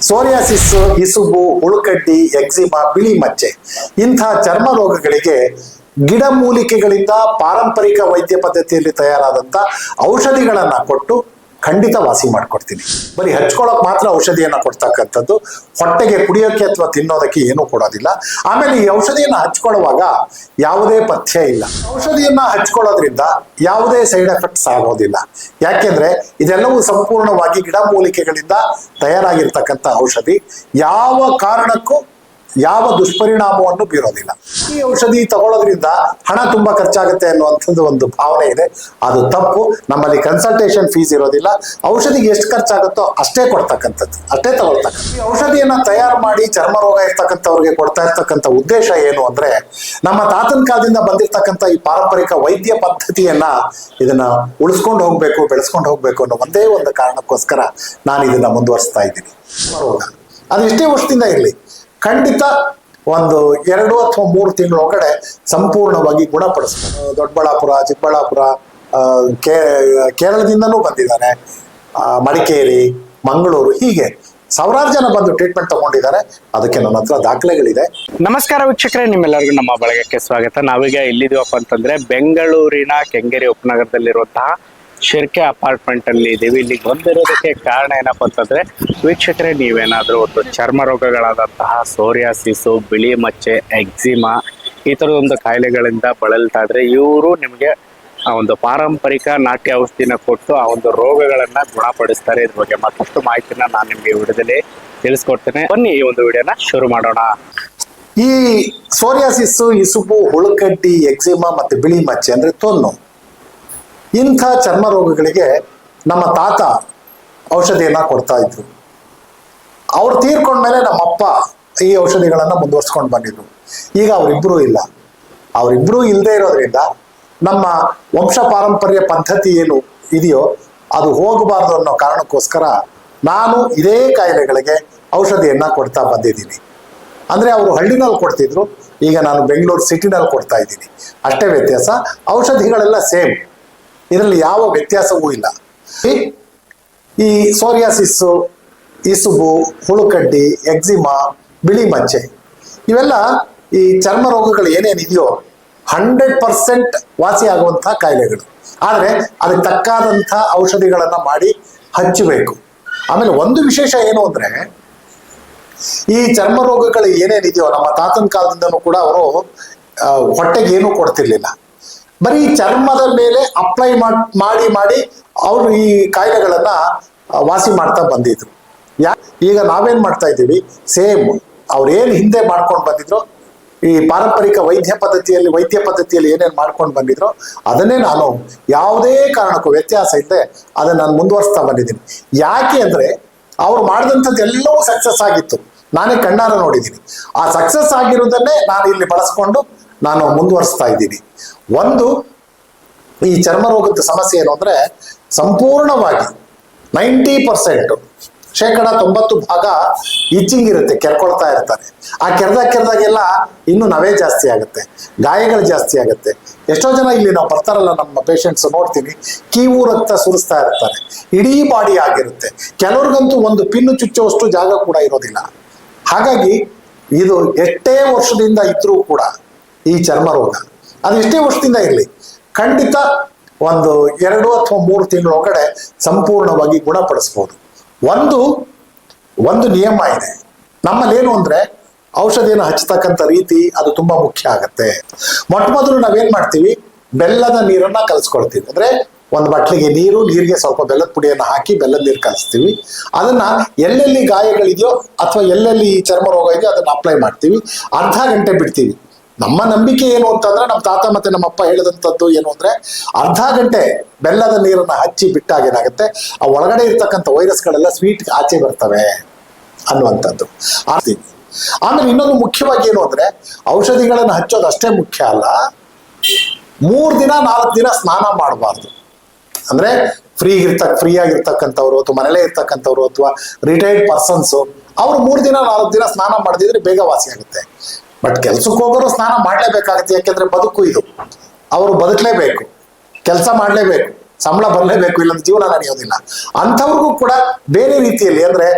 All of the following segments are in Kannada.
ಸೋರಿಯಾಸಿಸ್, ಇಸುಬು, ಉಳುಕಡ್ಡಿ, ಎಕ್ಸಿಮಾ, ಬಿಳಿ ಮಚ್ಚೆ ಇಂತಹ ಚರ್ಮ ರೋಗಗಳಿಗೆ ಗಿಡಮೂಲಿಕೆಗಳಿಂದ ಪಾರಂಪರಿಕ ವೈದ್ಯ ಪದ್ಧತಿಯಲ್ಲಿ ತಯಾರಾದಂತ ಔಷಧಿಗಳನ್ನ ಕೊಟ್ಟು ಖಂಡಿತ ವಾಸಿ ಮಾಡ್ಕೊಡ್ತೀನಿ. ಬರೀ ಹಚ್ಕೊಳಕ್ ಮಾತ್ರ ಔಷಧಿಯನ್ನ ಕೊಡ್ತಕ್ಕಂಥದ್ದು, ಹೊಟ್ಟೆಗೆ ಕುಡಿಯೋಕೆ ಅಥವಾ ತಿನ್ನೋದಕ್ಕೆ ಏನೂ ಕೊಡೋದಿಲ್ಲ. ಆಮೇಲೆ ಈ ಔಷಧಿಯನ್ನ ಹಚ್ಕೊಳ್ಳುವಾಗ ಯಾವುದೇ ಪಥ್ಯ ಇಲ್ಲ. ಔಷಧಿಯನ್ನ ಹಚ್ಕೊಳ್ಳೋದ್ರಿಂದ ಯಾವುದೇ ಸೈಡ್ ಎಫೆಕ್ಟ್ಸ್ ಆಗೋದಿಲ್ಲ. ಯಾಕೆಂದ್ರೆ ಇದೆಲ್ಲವೂ ಸಂಪೂರ್ಣವಾಗಿ ಗಿಡಮೂಲಿಕೆಗಳಿಂದ ತಯಾರಾಗಿರ್ತಕ್ಕಂಥ ಔಷಧಿ. ಯಾವ ಕಾರಣಕ್ಕೂ ಯಾವ ದುಷ್ಪರಿಣಾಮವನ್ನು ಬೀರೋದಿಲ್ಲ. ಈ ಔಷಧಿ ತಗೊಳ್ಳೋದ್ರಿಂದ ಹಣ ತುಂಬಾ ಖರ್ಚಾಗುತ್ತೆ ಅನ್ನುವಂಥದ್ದು ಒಂದು ಭಾವನೆ ಇದೆ. ಅದು ತಪ್ಪು. ನಮ್ಮಲ್ಲಿ ಕನ್ಸಲ್ಟೇಷನ್ ಫೀಸ್ ಇರೋದಿಲ್ಲ. ಔಷಧಿಗೆ ಎಷ್ಟು ಖರ್ಚಾಗುತ್ತೋ ಅಷ್ಟೇ ಕೊಡ್ತಕ್ಕಂಥದ್ದು. ಅಷ್ಟೇ ತಗೊಳ್ತಕ್ಕಂಥ ಈ ಔಷಧಿಯನ್ನ ತಯಾರು ಮಾಡಿ ಚರ್ಮ ರೋಗ ಇರ್ತಕ್ಕಂಥವ್ರಿಗೆ ಕೊಡ್ತಾ ಇರ್ತಕ್ಕಂಥ ಉದ್ದೇಶ ಏನು ಅಂದ್ರೆ, ನಮ್ಮ ತಾತನ ಕಾಲದಿಂದ ಬಂದಿರತಕ್ಕಂಥ ಈ ಪಾರಂಪರಿಕ ವೈದ್ಯ ಪದ್ಧತಿಯನ್ನ ಇದನ್ನ ಉಳಿಸ್ಕೊಂಡು ಹೋಗ್ಬೇಕು, ಬೆಳೆಸ್ಕೊಂಡು ಹೋಗ್ಬೇಕು ಅನ್ನೋ ಒಂದೇ ಒಂದು ಕಾರಣಕ್ಕೋಸ್ಕರ ನಾನು ಇದನ್ನ ಮುಂದುವರಿಸ್ತಾ ಇದ್ದೀನಿ. ಅದು ಎಷ್ಟೇ ವರ್ಷದಿಂದ ಇರಲಿ. ಖಂಡಿತ ಒಂದು ಎರಡು ಅಥವಾ ಮೂರು ತಿಂಗಳ ಒಳಗಡೆ ಸಂಪೂರ್ಣವಾಗಿ ಗುಣಪಡಿಸ್ಬೋದು. ದೊಡ್ಡಬಳ್ಳಾಪುರ, ಚಿಕ್ಕಬಳ್ಳಾಪುರ ಕೇ, ಕೇರಳದಿಂದನೂ ಬಂದಿದ್ದಾರೆ. ಮಡಿಕೇರಿ, ಮಂಗಳೂರು ಹೀಗೆ ಸಾವಿರಾರು ಜನ ಬಂದು ಟ್ರೀಟ್ಮೆಂಟ್ ತಗೊಂಡಿದ್ದಾರೆ. ಅದಕ್ಕೆ ನನ್ನ ಹತ್ರ ದಾಖಲೆಗಳಿದೆ. ನಮಸ್ಕಾರ ವೀಕ್ಷಕರೇ, ನಿಮ್ಮೆಲ್ಲರಿಗೂ ನಮ್ಮ ಬಳಗಕ್ಕೆ ಸ್ವಾಗತ. ನಾವೀಗ ಎಲ್ಲಿದೀವಪ್ಪ ಅಂತಂದ್ರೆ ಬೆಂಗಳೂರಿನ ಕೆಂಗೇರಿ ಉಪನಗರದಲ್ಲಿರುವಂತಹ ಶಿರ್ಕೆ ಅಪಾರ್ಟ್ಮೆಂಟ್ ಅಲ್ಲಿ ಇದೀವಿ. ಇಲ್ಲಿಗೆ ಬಂದಿರೋದಕ್ಕೆ ಕಾರಣ ಏನಪ್ಪ ಅಂತಂದ್ರೆ, ವೀಕ್ಷಕರೇ ನೀವೇನಾದ್ರೂ ಒಂದು ಚರ್ಮ ರೋಗಗಳಾದಂತಹ ಸೋರಿಯಾಸಿಸು, ಬಿಳಿ ಮಚ್ಚೆ, ಎಕ್ಸಿಮಾ, ಈ ತರದೊಂದು ಕಾಯಿಲೆಗಳಿಂದ ಬಳಲ್ತಾ ಇದ್ರೆ ಇವರು ನಿಮಗೆ ಆ ಒಂದು ಪಾರಂಪರಿಕ ನಾಟ್ಯ ಔಷಧಿನ ಕೊಟ್ಟು ಆ ಒಂದು ರೋಗಗಳನ್ನ ಗುಣಪಡಿಸ್ತಾರೆ. ಇದ್ರ ಬಗ್ಗೆ ಮತ್ತಷ್ಟು ಮಾಹಿತಿನ ನಾನು ನಿಮ್ಗೆ ವಿಡಿಯೋದಲ್ಲಿ ತಿಳಿಸ್ಕೊಡ್ತೇನೆ. ಬನ್ನಿ ಈ ಒಂದು ವಿಡಿಯೋನ ಶುರು ಮಾಡೋಣ. ಈ ಸೋರಿಯಾಸಿಸ್ಸು ಇಸುಬು, ಹುಳುಕಡ್ಡಿ, ಎಕ್ಸಿಮಾ ಮತ್ತೆ ಬಿಳಿ ಮಚ್ಚೆ ಅಂದ್ರೆ ತೊನ್ನು. ಇಂಥ ಚರ್ಮ ರೋಗಗಳಿಗೆ ನಮ್ಮ ತಾತ ಔಷಧಿಯನ್ನ ಕೊಡ್ತಾ ಇದ್ರು. ಅವ್ರು ನಮ್ಮ ನಮ್ಮಪ್ಪ ಈ ಔಷಧಿಗಳನ್ನ ಮುಂದುವರ್ಸ್ಕೊಂಡು ಬಂದಿದ್ರು. ಈಗ ಅವರಿಬ್ಬರೂ ಇಲ್ಲ. ಅವರಿಬ್ಬರೂ ಇಲ್ಲದೆ ಇರೋದ್ರಿಂದ ನಮ್ಮ ವಂಶ ಪಾರಂಪರ್ಯ ಪದ್ಧತಿ ಏನು ಇದೆಯೋ ಅದು ಹೋಗಬಾರ್ದು ಅನ್ನೋ ಕಾರಣಕ್ಕೋಸ್ಕರ ನಾನು ಇದೇ ಕಾಯಿಲೆಗಳಿಗೆ ಔಷಧಿಯನ್ನ ಕೊಡ್ತಾ ಬಂದಿದ್ದೀನಿ. ಅಂದ್ರೆ ಅವರು ಹಳ್ಳಿನಲ್ಲಿ ಕೊಡ್ತಿದ್ರು, ಈಗ ನಾನು ಬೆಂಗಳೂರು ಸಿಟಿನಲ್ಲಿ ಕೊಡ್ತಾ ಇದ್ದೀನಿ. ಅಷ್ಟೇ ವ್ಯತ್ಯಾಸ, ಔಷಧಿಗಳೆಲ್ಲ ಸೇಮ್. ಇದರಲ್ಲಿ ಯಾವ ವ್ಯತ್ಯಾಸವೂ ಇಲ್ಲ. ಈ- ಸೋರಿಯಾಸಿಸ್ಸು, ಇಸುಬು, ಹುಳುಕಡ್ಡಿ, ಎಕ್ಸಿಮಾ, ಬಿಳಿ ಮಚ್ಚೆ ಇವೆಲ್ಲ ಈ ಚರ್ಮ ರೋಗಗಳು ಏನೇನಿದೆಯೋ ಹಂಡ್ರೆಡ್ ಪರ್ಸೆಂಟ್ ವಾಸಿ ಆಗುವಂತಹ ಕಾಯಿಲೆಗಳು. ಆದರೆ ಅದಕ್ಕೆ ತಕ್ಕಾದಂಥ ಔಷಧಿಗಳನ್ನ ಮಾಡಿ ಹಚ್ಚಬೇಕು. ಆಮೇಲೆ ಒಂದು ವಿಶೇಷ ಏನು ಅಂದ್ರೆ, ಈ ಚರ್ಮ ರೋಗಗಳು ಏನೇನಿದೆಯೋ ನಮ್ಮ ತಾತನ ಕಾಲದಿಂದನೂ ಕೂಡ ಅವರು ಹೊಟ್ಟೆಗೆ ಏನೂ ಕೊಡ್ತಿರ್ಲಿಲ್ಲ. ಬರೀ ಚರ್ಮದ ಮೇಲೆ ಅಪ್ಲೈ ಮಾಡಿ ಮಾಡಿ ಅವರು ಈ ಕಾಯಿಲೆಗಳನ್ನ ವಾಸಿ ಮಾಡ್ತಾ ಬಂದಿದ್ರು. ಯಾ, ಈಗ ನಾವೇನ್ ಮಾಡ್ತಾ ಇದ್ದೀವಿ? ಸೇಮ್ ಅವ್ರೇನ್ ಹಿಂದೆ ಮಾಡ್ಕೊಂಡು ಬಂದಿದ್ರು, ಈ ಪಾರಂಪರಿಕ ವೈದ್ಯ ಪದ್ಧತಿಯಲ್ಲಿ ವೈದ್ಯ ಪದ್ಧತಿಯಲ್ಲಿ ಏನೇನು ಮಾಡ್ಕೊಂಡು ಬಂದಿದ್ರು, ಅದನ್ನೇ ನಾನು ಯಾವುದೇ ಕಾರಣಕ್ಕೂ ವ್ಯತ್ಯಾಸ ಇಲ್ಲದೆ ಅದನ್ನ ನಾನು ಮುಂದುವರಿಸ್ತಾ ಬಂದಿದ್ದೀನಿ. ಯಾಕೆ ಅಂದ್ರೆ ಅವ್ರು ಮಾಡಿದಂಥದ್ದು ಎಲ್ಲವೂ ಸಕ್ಸಸ್ ಆಗಿತ್ತು. ನಾನೇ ಕಣ್ಣಾರ ನೋಡಿದ್ದೀನಿ. ಆ ಸಕ್ಸಸ್ ಆಗಿರೋದನ್ನೇ ನಾನು ಇಲ್ಲಿ ಬಳಸ್ಕೊಂಡು ನಾನು ಮುಂದುವರಿಸ್ತಾ ಇದ್ದೀನಿ. ಒಂದು, ಈ ಚರ್ಮ ರೋಗದ ಸಮಸ್ಯೆ ಏನು ಅಂದ್ರೆ ಸಂಪೂರ್ಣವಾಗಿ ನೈಂಟಿ ಪರ್ಸೆಂಟ್ ಶೇಕಡ ತೊಂಬತ್ತು ಭಾಗ ಇಚ್ಚಿಂಗ್ ಇರುತ್ತೆ, ಕೆರ್ಕೊಳ್ತಾ ಇರ್ತಾರೆ. ಆ ಕೆರೆದಾಗ ಕೆರೆದಾಗೆಲ್ಲ ಇನ್ನೂ ನವೇ ಜಾಸ್ತಿ ಆಗುತ್ತೆ, ಗಾಯಗಳು ಜಾಸ್ತಿ ಆಗುತ್ತೆ. ಎಷ್ಟೋ ಜನ ಇಲ್ಲಿ ನಾವು ಬರ್ತಾರಲ್ಲ, ನಮ್ಮ ಪೇಷಂಟ್ಸ್ ನೋಡ್ತೀವಿ ಕೀವು ರಕ್ತ ಸುರಿಸ್ತಾ ಇರ್ತಾರೆ. ಇಡೀ ಬಾಡಿ ಆಗಿರುತ್ತೆ. ಕೆಲವ್ರಿಗಂತೂ ಒಂದು ಪಿನ್ನು ಚುಚ್ಚುವಷ್ಟು ಜಾಗ ಕೂಡ ಇರೋದಿಲ್ಲ. ಹಾಗಾಗಿ ಇದು ಎಷ್ಟೇ ವರ್ಷದಿಂದ ಇದ್ರೂ ಕೂಡ ಈ ಚರ್ಮ ರೋಗ ಅದು ಎಷ್ಟೇ ವರ್ಷದಿಂದ ಇರಲಿ, ಖಂಡಿತ ಒಂದು ಎರಡು ಅಥವಾ ಮೂರು ತಿಂಗಳ ಒಳಗಡೆ ಸಂಪೂರ್ಣವಾಗಿ ಗುಣಪಡಿಸ್ಬೋದು. ಒಂದು ಒಂದು ನಿಯಮ ಇದೆ. ನಮ್ಮಲ್ಲಿ ಏನು ಅಂದ್ರೆ ಔಷಧಿಯನ್ನು ಹಚ್ಚತಕ್ಕಂಥ ರೀತಿ ಅದು ತುಂಬಾ ಮುಖ್ಯ ಆಗತ್ತೆ. ಮೊಟ್ಟ ಮೊದಲು ನಾವೇನು ಮಾಡ್ತೀವಿ? ಬೆಲ್ಲದ ನೀರನ್ನ ಕಲಿಸ್ಕೊಳ್ತೀವಿ. ಅಂದ್ರೆ ಒಂದು ಬಟ್ಲಿಗೆ ನೀರು, ನೀರಿಗೆ ಸ್ವಲ್ಪ ಬೆಲ್ಲದ ಪುಡಿಯನ್ನು ಹಾಕಿ ಬೆಲ್ಲದ ನೀರು ಕಲಿಸ್ತೀವಿ ಅದನ್ನ ಎಲ್ಲೆಲ್ಲಿ ಗಾಯಗಳಿದೆಯೋ ಅಥವಾ ಎಲ್ಲೆಲ್ಲಿ ಚರ್ಮ ರೋಗ ಇದೆಯೋ ಅದನ್ನ ಅಪ್ಲೈ ಮಾಡ್ತೀವಿ. ಅರ್ಧ ಗಂಟೆ ಬಿಡ್ತೀವಿ. ನಮ್ಮ ನಂಬಿಕೆ ಏನು ಅಂತಂದ್ರೆ ನಮ್ಮ ತಾತ ಮತ್ತೆ ನಮ್ಮಪ್ಪ ಹೇಳಿದಂಥದ್ದು ಏನು ಅಂದ್ರೆ ಅರ್ಧ ಗಂಟೆ ಬೆಲ್ಲದ ನೀರನ್ನ ಹಚ್ಚಿ ಬಿಟ್ಟಾಗ ಏನಾಗುತ್ತೆ? ಆ ಒಳಗಡೆ ಇರ್ತಕ್ಕಂಥ ವೈರಸ್ಗಳೆಲ್ಲ ಸ್ವೀಟ್ ಆಚೆ ಬರ್ತವೆ ಅನ್ನುವಂಥದ್ದು. ಆಗ್ತೀವಿ ಆಮೇಲೆ ಇನ್ನೊಂದು ಮುಖ್ಯವಾಗಿ ಏನು ಅಂದ್ರೆ ಔಷಧಿಗಳನ್ನು ಹಚ್ಚೋದು ಅಷ್ಟೇ ಮುಖ್ಯ ಅಲ್ಲ. ಮೂರು ದಿನ, ನಾಲ್ಕು ದಿನ ಸ್ನಾನ ಮಾಡಬಾರ್ದು. ಅಂದ್ರೆ ಫ್ರೀ ಇರ್ತಕ್ಕ ಫ್ರೀ ಆಗಿರ್ತಕ್ಕಂಥವ್ರು ಅಥವಾ ಮನೇಲೇ ಇರ್ತಕ್ಕಂಥವ್ರು ಅಥವಾ ರಿಟೈರ್ಡ್ ಪರ್ಸನ್ಸ್ ಅವ್ರು ಮೂರು ದಿನ, ನಾಲ್ಕು ದಿನ ಸ್ನಾನ ಮಾಡದಿದ್ರೆ ಬೇಗ ವಾಸಿ ಆಗುತ್ತೆ. ಬಟ್ ಕೆಲ್ಸಕ್ಕೆ ಹೋಗೋರು ಸ್ನಾನ ಮಾಡಲೇಬೇಕಾಗುತ್ತೆ, ಯಾಕೆಂದ್ರೆ ಬದುಕು ಇದು. ಅವರು ಬದುಕಲೇಬೇಕು. ಕೆಲಸ ಮಾಡಲೇಬೇಕು. ಸಂಬಳ ಬರಲೇಬೇಕು, ಇಲ್ಲಂದ್ರೆ ಜೀವನ ನಡೆಯೋದಿಲ್ಲ. ಅಂಥವ್ರಿಗೂ ಕೂಡ ಬೇರೆ ರೀತಿಯಲ್ಲಿ ಅಂದ್ರೆ,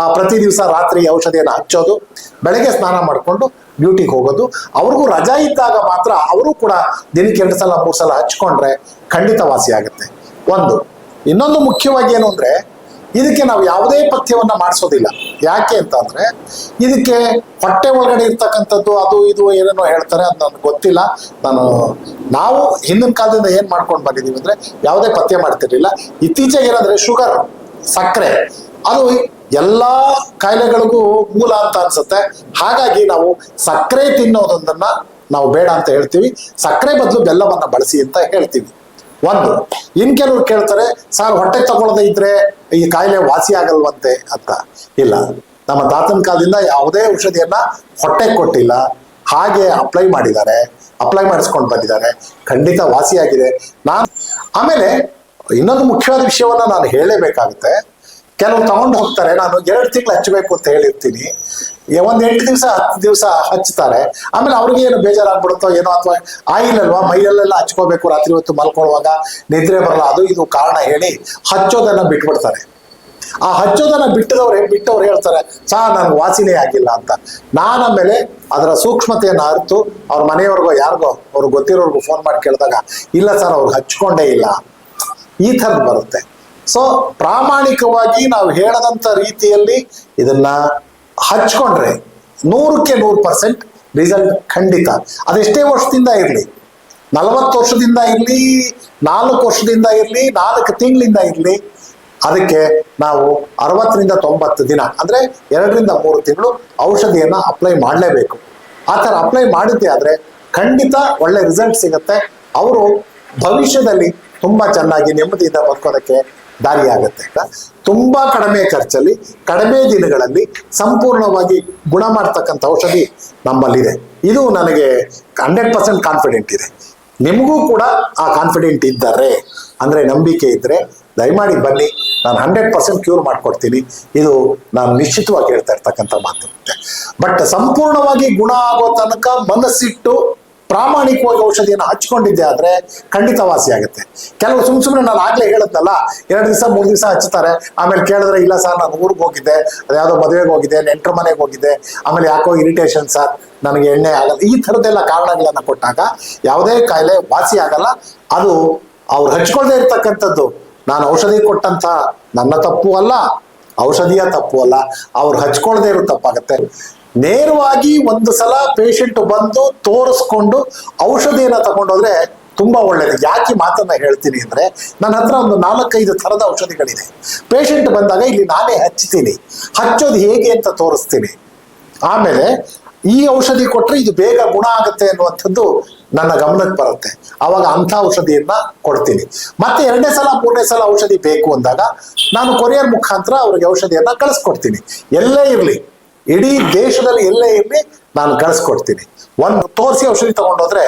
ಆ ಪ್ರತಿ ದಿವಸ ರಾತ್ರಿ ಔಷಧಿಯನ್ನು ಹಚ್ಚೋದು, ಬೆಳಗ್ಗೆ ಸ್ನಾನ ಮಾಡಿಕೊಂಡು ಡ್ಯೂಟಿಗೆ ಹೋಗೋದು, ಅವ್ರಿಗೂ ರಜಾ ಇದ್ದಾಗ ಮಾತ್ರ ಅವರು ಕೂಡ ದಿನಕ್ಕೆ ಎರಡು ಸಲ, ಮೂರು ಸಲ ಹಚ್ಕೊಂಡ್ರೆ ಖಂಡಿತ ವಾಸಿ ಆಗುತ್ತೆ. ಒಂದು. ಇನ್ನೊಂದು ಮುಖ್ಯವಾಗಿ ಏನು ಅಂದ್ರೆ, ಇದಕ್ಕೆ ನಾವು ಯಾವುದೇ ಪಥ್ಯವನ್ನ ಮಾಡಿಸೋದಿಲ್ಲ. ಯಾಕೆ ಅಂತ ಅಂದ್ರೆ, ಇದಕ್ಕೆ ಹೊಟ್ಟೆ ಒಳಗಡೆ ಇರ್ತಕ್ಕಂಥದ್ದು ಅದು ಇದು ಏನೇನೋ ಹೇಳ್ತಾರೆ ಅದು ನನಗೆ ಗೊತ್ತಿಲ್ಲ. ನಾನು, ನಾವು ಹಿಂದಿನ ಕಾಲದಿಂದ ಏನ್ ಮಾಡ್ಕೊಂಡು ಬಂದಿದ್ದೀವಿ ಅಂದ್ರೆ, ಯಾವುದೇ ಪಥ್ಯ ಮಾಡ್ತಿರ್ಲಿಲ್ಲ. ಇತ್ತೀಚೆಗೆ ಏನಂದ್ರೆ, ಶುಗರ್, ಸಕ್ಕರೆ, ಅದು ಎಲ್ಲಾ ಕಾಯಿಲೆಗಳಿಗೂ ಮೂಲ ಅಂತ ಅನ್ಸುತ್ತೆ. ಹಾಗಾಗಿ ನಾವು ಸಕ್ಕರೆ ತಿನ್ನೋದೊಂದನ್ನ ನಾವು ಬೇಡ ಅಂತ ಹೇಳ್ತೀವಿ. ಸಕ್ಕರೆ ಬದಲು ಬೆಲ್ಲವನ್ನ ಬಳಸಿ ಅಂತ ಹೇಳ್ತೀವಿ. ಒಂದು. ಇನ್ ಕೆಲವ್ರು ಕೇಳ್ತಾರೆ, ಸರ್, ಹೊಟ್ಟೆ ತಗೊಳ್ಳದೆ ಇದ್ರೆ ಈ ಕಾಯಿಲೆ ವಾಸಿ ಆಗಲ್ವಂತೆ ಅಂತ. ಇಲ್ಲ. ನಮ್ಮ ತಾತನ ಕಾಲದಿಂದ ಯಾವುದೇ ಔಷಧಿಯನ್ನ ಹೊಟ್ಟೆ ಕೊಟ್ಟಿಲ್ಲ. ಹಾಗೆ ಅಪ್ಲೈ ಮಾಡಿದ್ದಾರೆ. ಅಪ್ಲೈ ಮಾಡಿಸ್ಕೊಂಡು ಬಂದಿದ್ದಾರೆ. ಖಂಡಿತ ವಾಸಿಯಾಗಿದೆ. ನಾನು ಆಮೇಲೆ ಇನ್ನೊಂದು ಮುಖ್ಯವಾದ ವಿಷಯವನ್ನ ನಾನು ಹೇಳಲೇಬೇಕಾಗುತ್ತೆ ಕೆಲವು ತಗೊಂಡು ಹೋಗ್ತಾರೆ. ನಾನು ಎರಡು ತಿಂಗಳು ಹಚ್ಚಬೇಕು ಅಂತ ಹೇಳಿರ್ತೀನಿ. ಒಂದು ಎಂಟು ದಿವಸ, ಹತ್ತು ದಿವಸ ಹಚ್ತಾರೆ. ಆಮೇಲೆ ಅವ್ರಿಗೆ ಏನು ಬೇಜಾರಾಗ್ಬಿಡುತ್ತೋ ಏನೋ ಅಥವಾ ಆಯಿಲ್ ಅಲ್ವಾ ಮೈಯಲ್ಲೆಲ್ಲ ಹಚ್ಕೋಬೇಕು ರಾತ್ರಿ ಹೊತ್ತು ಮಲ್ಕೊಳ್ಳುವಾಗ, ನಿದ್ರೆ ಬರಲ್ಲ, ಅದು ಇದು ಕಾರಣ ಹೇಳಿ ಹಚ್ಚೋದನ್ನ ಬಿಟ್ಬಿಡ್ತಾರೆ. ಆ ಹಚ್ಚೋದನ್ನ ಬಿಟ್ಟದವ್ರೆ ಬಿಟ್ಟವ್ರು ಹೇಳ್ತಾರೆ, ಸಾ ನನ್ಗೆ ವಾಸಿನೇ ಆಗಿಲ್ಲ ಅಂತ. ನಾನು ಆಮೇಲೆ ಅದರ ಸೂಕ್ಷ್ಮತೆಯನ್ನು ಅರಿತು, ಅವ್ರ ಮನೆಯವ್ರಿಗೋ, ಯಾರಿಗೋ ಅವ್ರಿಗೆ ಗೊತ್ತಿರೋರ್ಗು ಫೋನ್ ಮಾಡಿ ಕೇಳಿದಾಗ, ಇಲ್ಲ ಸರ್ ಅವ್ರಿಗೆ ಹಚ್ಕೊಂಡೇ ಇಲ್ಲ. ಈ ಥರದ್ದು ಬರುತ್ತೆ. ಸೊ ಪ್ರಾಮಾಣಿಕವಾಗಿ ನಾವು ಹೇಳದಂತ ರೀತಿಯಲ್ಲಿ ಇದನ್ನ ಹಚ್ಕೊಂಡ್ರೆ ನೂರಕ್ಕೆ ನೂರು ಪರ್ಸೆಂಟ್ ರಿಸಲ್ಟ್ ಖಂಡಿತ. ಅದೆಷ್ಟೇ ವರ್ಷದಿಂದ ಇರಲಿ? ನಲವತ್ತು ವರ್ಷದಿಂದ ಇರಲಿ, ನಾಲ್ಕು ವರ್ಷದಿಂದ ಇರಲಿ, ನಾಲ್ಕು ತಿಂಗಳಿಂದ ಇರಲಿ, ಅದಕ್ಕೆ ನಾವು ಅರವತ್ತರಿಂದ ತೊಂಬತ್ತು ದಿನ, ಅಂದ್ರೆ ಎರಡರಿಂದ ಮೂರು ತಿಂಗಳು ಔಷಧಿಯನ್ನ ಅಪ್ಲೈ ಮಾಡಲೇಬೇಕು. ಆ ಥರ ಅಪ್ಲೈ ಮಾಡಿದ್ದೆ ಆದರೆ ಖಂಡಿತ ಒಳ್ಳೆ ರಿಸಲ್ಟ್ ಸಿಗುತ್ತೆ. ಅವರು ಭವಿಷ್ಯದಲ್ಲಿ ತುಂಬಾ ಚೆನ್ನಾಗಿ ನೆಮ್ಮದಿಯಿಂದ ಬದುಕೋದಕ್ಕೆ ದಾರಿ ಆಗುತ್ತೆ ತುಂಬಾ ಕಡಿಮೆ ಖರ್ಚಲ್ಲಿ, ಕಡಿಮೆ ದಿನಗಳಲ್ಲಿ ಸಂಪೂರ್ಣವಾಗಿ ಗುಣ ಮಾಡ್ತಕ್ಕಂಥ ಔಷಧಿ ನಮ್ಮಲ್ಲಿದೆ. ಇದು ನನಗೆ ಹಂಡ್ರೆಡ್ ಪರ್ಸೆಂಟ್ ಕಾನ್ಫಿಡೆಂಟ್ ಇದೆ. ನಿಮಗೂ ಕೂಡ ಆ ಕಾನ್ಫಿಡೆಂಟ್ ಇದ್ದಾರೆ, ಅಂದ್ರೆ ನಂಬಿಕೆ ಇದ್ರೆ, ದಯಮಾಡಿ ಬನ್ನಿ, ನಾನು ಹಂಡ್ರೆಡ್ ಪರ್ಸೆಂಟ್ ಕ್ಯೂರ್ ಮಾಡ್ಕೊಡ್ತೀನಿ. ಇದು ನಾನು ನಿಶ್ಚಿತವಾಗಿ ಹೇಳ್ತಾ ಇರ್ತಕ್ಕಂಥ ಮಾತು. ಬಟ್ ಸಂಪೂರ್ಣವಾಗಿ ಗುಣ ಆಗೋ ತನಕ ಮನಸ್ಸಿಟ್ಟು ಪ್ರಾಮಾಣಿಕವಾಗಿ ಔಷಧಿಯನ್ನು ಹಚ್ಕೊಂಡಿದ್ದೆ ಆದ್ರೆ ಖಂಡಿತ ವಾಸಿ ಆಗುತ್ತೆ. ಕೆಲವು ಸುಮ್ ಸುಮ್ಮನೆ ನಾನು ಆಗ್ಲೇ ಹೇಳುತ್ತಲ್ಲ ಎರಡು ದಿವಸ, ಮೂರು ದಿವಸ ಹಚ್ತಾರೆ ಆಮೇಲೆ ಕೇಳಿದ್ರೆ, ಇಲ್ಲ ಸರ್, ನಾನು ಊರಿಗೆ ಹೋಗಿದ್ದೆ, ಅದ್ಯಾವುದೋ ಮದುವೆಗೆ ಹೋಗಿದ್ದೆ, ನೆಂಟರ ಮನೆಗೆ ಹೋಗಿದ್ದೆ, ಆಮೇಲೆ ಯಾಕೋ ಇರಿಟೇಷನ್ ಸರ್, ನನಗೆ ಎಣ್ಣೆ ಆಗಲ್ಲ. ಈ ಥರದ್ದೆಲ್ಲ ಕಾರಣಗಳನ್ನ ಕೊಟ್ಟಾಗ ಯಾವುದೇ ಕಾಯಿಲೆ ವಾಸಿ ಆಗಲ್ಲ. ಅದು ಅವ್ರು ಹಚ್ಕೊಳ್ಳದೆ ಇರ್ತಕ್ಕಂಥದ್ದು. ನಾನು ಔಷಧಿ ಕೊಟ್ಟಂತ ನನ್ನ ತಪ್ಪು ಅಲ್ಲ, ಔಷಧಿಯ ತಪ್ಪು ಅಲ್ಲ, ಅವ್ರು ಹಚ್ಕೊಳ್ದೇ ಇರೋ ತಪ್ಪಾಗತ್ತೆ. ನೇರವಾಗಿ ಒಂದು ಸಲ ಪೇಷಂಟ್ ಬಂದು ತೋರಿಸ್ಕೊಂಡು ಔಷಧಿಯನ್ನ ತಗೊಂಡೋದ್ರೆ ತುಂಬಾ ಒಳ್ಳೇದು. ಯಾಕೆ ಮಾತನ್ನ ಹೇಳ್ತೀನಿ ಅಂದ್ರೆ ನನ್ನ ಹತ್ರ ಒಂದು ನಾಲ್ಕೈದು ಥರದ ಔಷಧಿಗಳಿದೆ. ಪೇಷಂಟ್ ಬಂದಾಗ ಇಲ್ಲಿ ನಾನೇ ಹಚ್ತೀನಿ. ಹಚ್ಚೋದು ಹೇಗೆ ಅಂತ ತೋರಿಸ್ತೀನಿ. ಆಮೇಲೆ ಈ ಔಷಧಿ ಕೊಟ್ರೆ ಇದು ಬೇಗ ಗುಣ ಆಗುತ್ತೆ ಅನ್ನುವಂಥದ್ದು ನನ್ನ ಗಮನಕ್ಕೆ ಬರುತ್ತೆ. ಆವಾಗ ಅಂಥ ಔಷಧಿಯನ್ನ ಕೊಡ್ತೀನಿ. ಮತ್ತೆ ಎರಡನೇ ಸಲ, ಮೂರನೇ ಸಲ ಔಷಧಿ ಬೇಕು ಅಂದಾಗ ನಾನು ಕೊರಿಯರ್ ಮುಖಾಂತರ ಅವ್ರಿಗೆ ಔಷಧಿಯನ್ನ ಕಳಿಸ್ಕೊಡ್ತೀನಿ. ಎಲ್ಲೇ ಇರಲಿ. ಇಡೀ ದೇಶದಲ್ಲಿ ಎಲ್ಲೇ ಇರಲಿ ನಾನು ಕಳಿಸ್ಕೊಡ್ತೀನಿ. ಒಂದು ತೋರಿಸಿ ಔಷಧಿ ತಗೊಂಡೋದ್ರೆ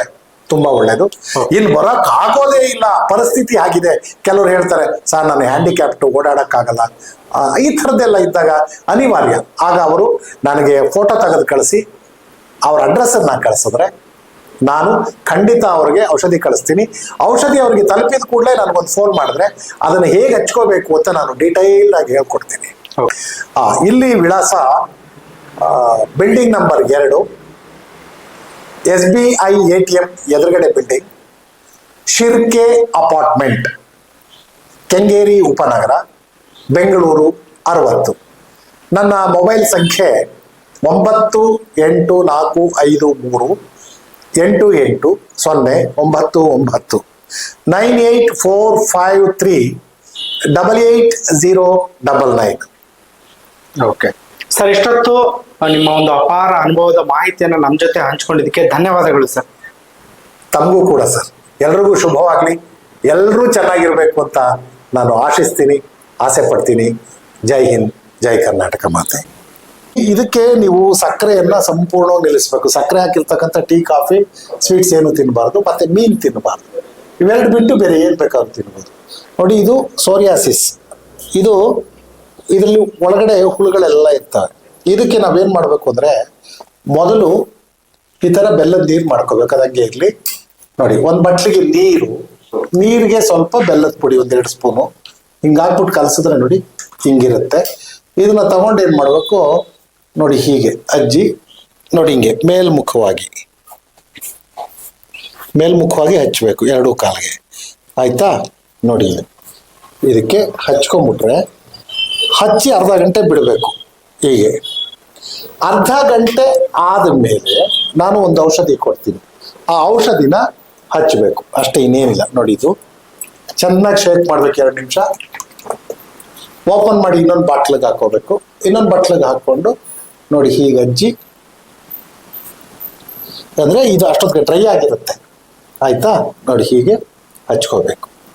ತುಂಬಾ ಒಳ್ಳೇದು. ಇಲ್ಲಿ ಬರೋಕ್ ಆಗೋದೇ ಇಲ್ಲ ಪರಿಸ್ಥಿತಿ ಆಗಿದೆ. ಕೆಲವರು ಹೇಳ್ತಾರೆ ಸರ್ ನಾನು ಹ್ಯಾಂಡಿಕ್ಯಾಪ್ಟು ಓಡಾಡಕ್ಕಾಗಲ್ಲ. ಈ ಥರದ್ದೆಲ್ಲ ಇದ್ದಾಗ ಅನಿವಾರ್ಯ. ಆಗ ಅವರು ನನಗೆ ಫೋಟೋ ತೆಗೆದು ಕಳಿಸಿ ಅವ್ರ ಅಡ್ರೆಸ್ ಅನ್ನ ಕಳಿಸಿದ್ರೆ ನಾನು ಖಂಡಿತ ಅವ್ರಿಗೆ ಔಷಧಿ ಕಳಿಸ್ತೀನಿ. ಔಷಧಿ ಅವ್ರಿಗೆ ತಲುಪಿದ ಕೂಡಲೇ ನನಗೊಂದು ಫೋನ್ ಮಾಡಿದ್ರೆ ಅದನ್ನು ಹೇಗೆ ಹಚ್ಕೋಬೇಕು ಅಂತ ನಾನು ಡೀಟೈಲ್ ಆಗಿ ಹೇಳ್ಕೊಡ್ತೀನಿ. ಆ, ಇಲ್ಲಿ ವಿಳಾಸ ಬಿಲ್ಡಿಂಗ್ ನಂಬರ್ ಎರಡು. S B I A T M ಎದುರುಗಡೆ ಬಿಲ್ಡಿಂಗ್ ಶಿರ್ಕೆ ಅಪಾರ್ಟ್ಮೆಂಟ್ ಕೆಂಗೇರಿ ಉಪನಗರ, ಬೆಂಗಳೂರು ಅರವತ್ತು. ನನ್ನ ಮೊಬೈಲ್ ಸಂಖ್ಯೆ ಒಂಬತ್ತು, ಎಂಟು, ನಾಲ್ಕು, ಐದು, ಮೂರು, ಎಂಟು ಎಂಟು, ಸೊನ್ನೆ, ಒಂಬತ್ತು ಒಂಬತ್ತು. Nine eight four five three double eight zero double nine. Okay sir ಇಷ್ಟೊತ್ತು ನಿಮ್ಮ ಒಂದು ಅಪಾರ ಅನುಭವದ ಮಾಹಿತಿಯನ್ನು ನಮ್ಮ ಜೊತೆ ಹಂಚ್ಕೊಂಡಿದ್ದಕ್ಕೆ ಧನ್ಯವಾದಗಳು ಸರ್ ತಮಗೂ ಕೂಡ ಸರ್ ಎಲ್ರಿಗೂ ಶುಭವಾಗಲಿ. ಎಲ್ಲರೂ ಚೆನ್ನಾಗಿರ್ಬೇಕು ಅಂತ ನಾನು ಆಶಿಸ್ತೀನಿ, ಆಸೆ ಪಡ್ತೀನಿ. ಜೈ ಹಿಂದ್, ಜೈ ಕರ್ನಾಟಕ ಮಾತೆ. ಇದಕ್ಕೆ ನೀವು ಸಕ್ಕರೆಯನ್ನ ಸಂಪೂರ್ಣವಾಗಿ ನಿಲ್ಲಿಸಬೇಕು. ಸಕ್ಕರೆ ಹಾಕಿರ್ತಕ್ಕಂಥ ಟೀ, ಕಾಫಿ, ಸ್ವೀಟ್ಸ್ ಏನು ತಿನ್ನಬಾರ್ದು ಮತ್ತೆ ಮೀನು ತಿನ್ನಬಾರ್ದು ಇವೆರಡು ಬಿಟ್ಟು ಬೇರೆ ಏನು ಬೇಕಾದ್ರೂ ತಿನ್ಬೋದು. ನೋಡಿ, ಇದು ಸೋರಿಯಾಸಿಸ್. ಇದು ಇದರಲ್ಲಿ ಒಳಗಡೆ ಹುಳುಗಳೆಲ್ಲ ಇರ್ತವೆ. ಇದಕ್ಕೆ ನಾವೇನ್ ಮಾಡ್ಬೇಕು ಅಂದ್ರೆ, ಮೊದಲು ಈ ತರ ಬೆಲ್ಲದ ನೀರು ಮಾಡ್ಕೋಬೇಕು, ಅದಂಗೆ ಇರ್ಲಿ. ನೋಡಿ, ಒಂದ್ ಬಟ್ಲಿಗೆ ನೀರು, ನೀರಿಗೆ ಸ್ವಲ್ಪ ಬೆಲ್ಲದ ಪುಡಿ ಒಂದೆರಡು ಸ್ಪೂನು. ಹಿಂಗಾಕ್ಬಿಟ್ಟು ಕಲಸಿದ್ರೆ ನೋಡಿ ಹಿಂಗಿರುತ್ತೆ. ಇದನ್ನ ತಗೊಂಡು ಏನ್ ಮಾಡಬೇಕು, ನೋಡಿ ಹೀಗೆ, ಅಜ್ಜಿ, ನೋಡಿ ಹಿಂಗೆ, ಮೇಲ್ಮುಖವಾಗಿ. ಮೇಲ್ಮುಖವಾಗಿ ಹಚ್ಚಬೇಕು ಎರಡೂ ಕಾಲಿಗೆ. ಆಯ್ತಾ? ನೋಡಿ. ಇದಕ್ಕೆ ಹಚ್ಕೊಂಬಿಟ್ರೆ ಹಚ್ಚಿ ಅರ್ಧ ಗಂಟೆ ಬಿಡಬೇಕು. ಹೀಗೆ. ಅರ್ಧ ಗಂಟೆ ಆದ ಮೇಲೆ ನಾನು ಒಂದು ಔಷಧಿ ಕೊಡ್ತೀನಿ. ಆ ಔಷಧಿನ ಹಚ್ಚಬೇಕು. ಅಷ್ಟೇ ಇನ್ನೇನಿಲ್ಲ. ನೋಡಿ ಇದು. ಚೆನ್ನಾಗಿ ಶೇಕ್ ಮಾಡ್ಬೇಕು ಎರಡು ನಿಮಿಷ. ಓಪನ್ ಮಾಡಿ ಇನ್ನೊಂದು ಬಾಟ್ಲಿಗೆ ಹಾಕೋಬೇಕು. ಇನ್ನೊಂದು ಬಾಟ್ಲಿಗೆ ಹಾಕೊಂಡು ನೋಡಿ ಹೀಗೆ ಅಜ್ಜಿ ಅಂದರೆ ಇದು ಅಷ್ಟೊತ್ತಿಗೆ ಡ್ರೈ ಆಗಿರುತ್ತೆ. ಆಯ್ತಾ? ನೋಡಿ ಹೀಗೆ ಹಚ್ಕೋಬೇಕು.